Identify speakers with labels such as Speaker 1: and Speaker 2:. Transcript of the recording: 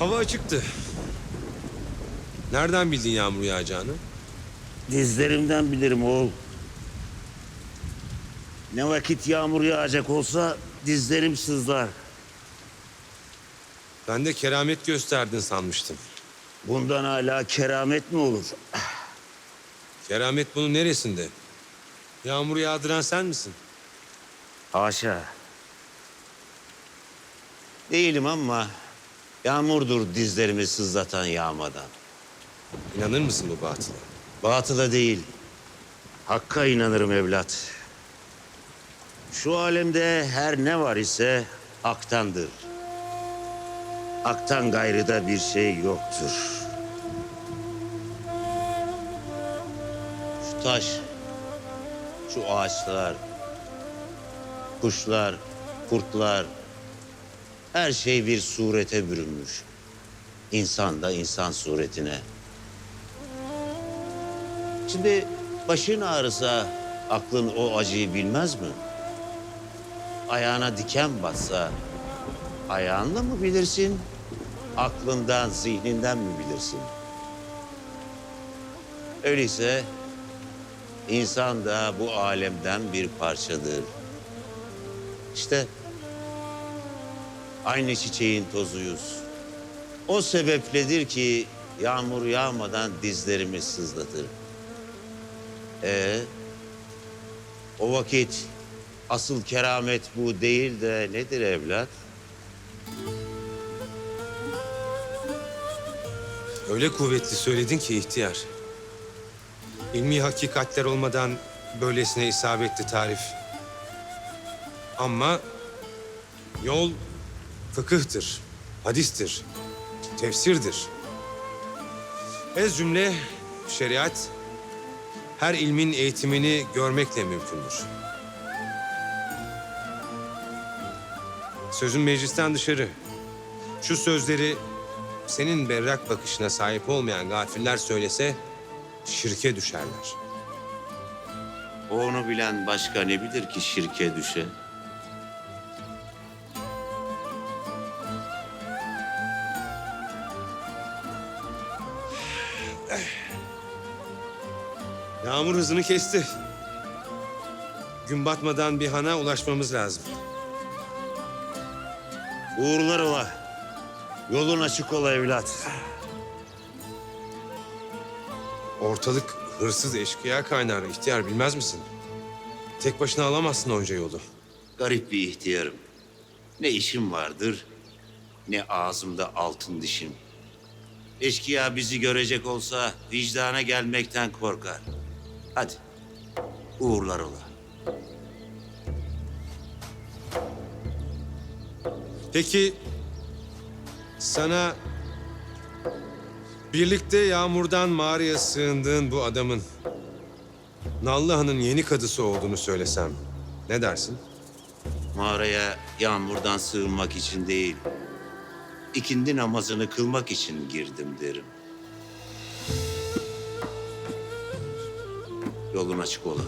Speaker 1: Hava açıktı. Nereden bildin yağmur yağacağını?
Speaker 2: Dizlerimden bilirim oğul. Ne vakit yağmur yağacak olsa dizlerim sızlar.
Speaker 1: Ben de keramet gösterdin sanmıştım.
Speaker 2: Bundan hala keramet mi olur?
Speaker 1: Keramet bunun neresinde? Yağmur yağdıran sen misin?
Speaker 2: Haşa. Değilim ama yağmurdur dizlerimi sızlatan yağmadan.
Speaker 1: İnanır mısın bu batıla?
Speaker 2: Batıla değil, hakka inanırım evlat. Şu alemde her ne var ise aktandır. Aktan gayrı da bir şey yoktur. Şu taş, şu ağaçlar, kuşlar, kurtlar, her şey bir surete bürünmüş. İnsan da insan suretine. Şimdi başın ağrısa aklın o acıyı bilmez mi? Ayağına diken bassa ayağınla mı bilirsin? Aklından, zihninden mi bilirsin? Öyleyse insan da bu alemden bir parçadır. İşte aynı çiçeğin tozuyuz. O sebepledir ki yağmur yağmadan dizlerimi sızlatır. Ee, o vakit asıl keramet bu değil de nedir evlat?
Speaker 1: Öyle kuvvetli söyledin ki ihtiyar. İlmi hakikatler olmadan böylesine isabetli tarif. Ama yol fıkıhtır, hadistir, tefsirdir. Ez cümle şeriat her ilmin eğitimini görmekle mümkündür. Sözün meclisten dışarı. Şu sözleri senin berrak bakışına sahip olmayan gafiller söylese şirke düşerler.
Speaker 2: O onu bilen başka ne bilir ki şirke düşe?
Speaker 1: Yağmur hızını kesti. Gün batmadan bir hana ulaşmamız lazım.
Speaker 2: Uğurlar ola. Yolun açık ola evlat.
Speaker 1: Ortalık hırsız eşkıya kaynar ihtiyar bilmez misin? Tek başına alamazsın onca yolu.
Speaker 2: Garip bir ihtiyarım. Ne işim vardır, ne ağzımda altın dişim. Eşkıya bizi görecek olsa vicdana gelmekten korkar. Hadi, uğurlar ola.
Speaker 1: Peki sana birlikte yağmurdan mağaraya sığındığın bu adamın Nallıhan'ın yeni kadısı olduğunu söylesem ne dersin?
Speaker 2: Mağaraya yağmurdan sığınmak için değil, ikindi namazını kılmak için girdim derim. Yolun açık ola.